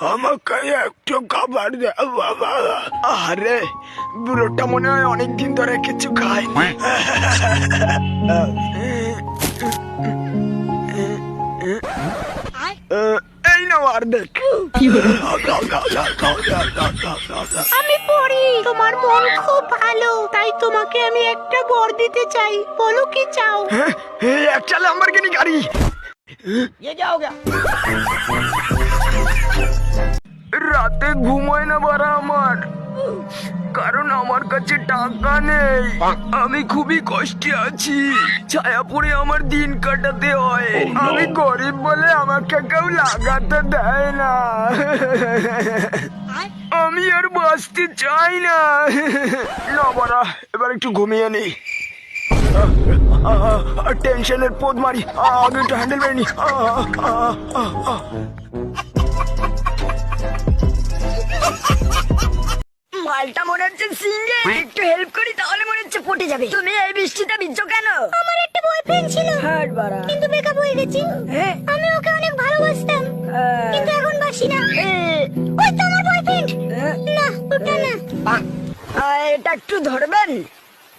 আমাকে একটু খাবার দে বাবা। আরে বুড়োটা মনে হয় অনেকদিন ধরে কিছু খায়নি। আহ, এই নাও অর্ধেক। আমি পড়ি তোমার মন খুব ভালো তাই তোমাকে আমি একটা বর দিতে চাই। বলো কি চাও? হ্যাঁ, এই একটা ল্যাম্বরগিনি গাড়ি। রাতে ঘুমায় না বারা আমার কারণ আমার কাছে টাকা নেই আমি খুবই কষ্টে আছি ছায়া পড়ে আমার দিন কাটাতে হয় আমি গরিব বলে আমাকে কেউ লাগাতে দেয় না আমি আর বাঁচতে চাই না না বারা এবার একটু ঘুমিয়ে নেই টেনশনের পোদ মারি। আগে একটু হ্যান্ডেল মেরে নি। মালটা মনে হচ্ছে সিঙ্গে। একটু হেল্প করি তাহলে মনে হচ্ছে পটে যাবে। তুমি এই বৃষ্টিতে ভিজছো কেন? আমার একটা বয়ফ্রেন্ড ছিল। হাট বাড়া। কিন্তু ব্রেকআপ হয়ে গেছে। হ্যাঁ। আমি ওকে অনেক ভালোবাসতাম। আহ, কিন্তু এখন বাসি না। ওই তো আমার বয়ফ্রেন্ড হ্যাঁ, না ওটা না। এটা একটু ধরবেন?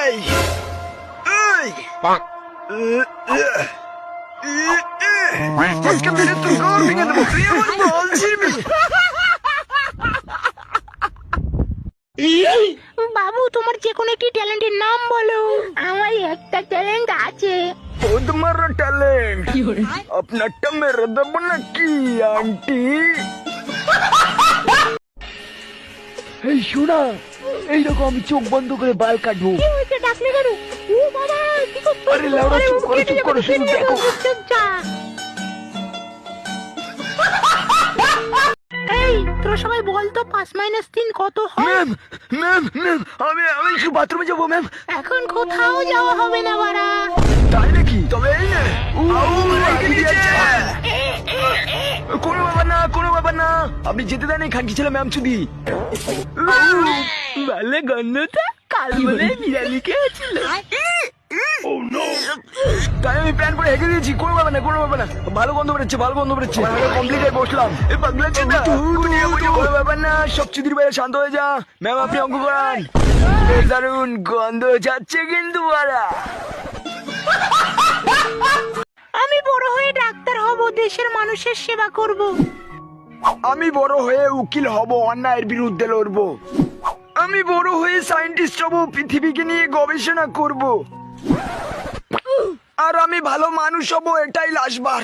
এই এই আজকে মেরে তোর গর ভেঙে দেবো তুই আমার বল ছিড়বি বাবু তোমার যে কোনো একটি ট্যালেন্টের নাম বলো আমার একটা ট্যালেন্ট আছে खुद मारा टैलेंट अपना टमेर दबना की आंटी এই শোনা এইরকম আমি চোখ বন্ধ করে বাল কাটবো এই তোরা সবাই বলতো পাঁচ মাইনাস তিন কত আমি আমি বাথরুমে যাব ম্যাম এখন কোথাও যাওয়া হবে না বাড়া তাই নাকি তবে কোনো না না। আপনি যেতে দেন এই খানকি ছেলে ম্যাম চুদি ভালো গন্ধটা কাল বলে বিরিয়ানি খেয়েছিল। তাই আমি প্যান করে হেঁকে দিয়েছি কোনো ব্যাপার না কোনো ব্যাপার না। ভালো গন্ধ বেরোচ্ছে ভালো গন্ধ বেরোচ্ছে। কমপ্লিট হয়ে বসলাম। এ পাগলা চেতা কোনো ব্যাপার না সব চুদির বাইরে শান্ত হয়ে যা। ম্যাম আপনি অঙ্ক করান। গন্ধ যাচ্ছে কিন্তু বাড়া আমি বড় হয়ে ডাক্তার হব দেশের মানুষের সেবা করব। আমি বড় হয়ে উকিল হব, অন্যায়ের বিরুদ্ধে লড়ব। আমি বড় হয়ে সায়েন্টিস্ট হব, পৃথিবীকে নিয়ে গবেষণা করব। আর আমি ভালো মানুষ হব, এটাই লাশবার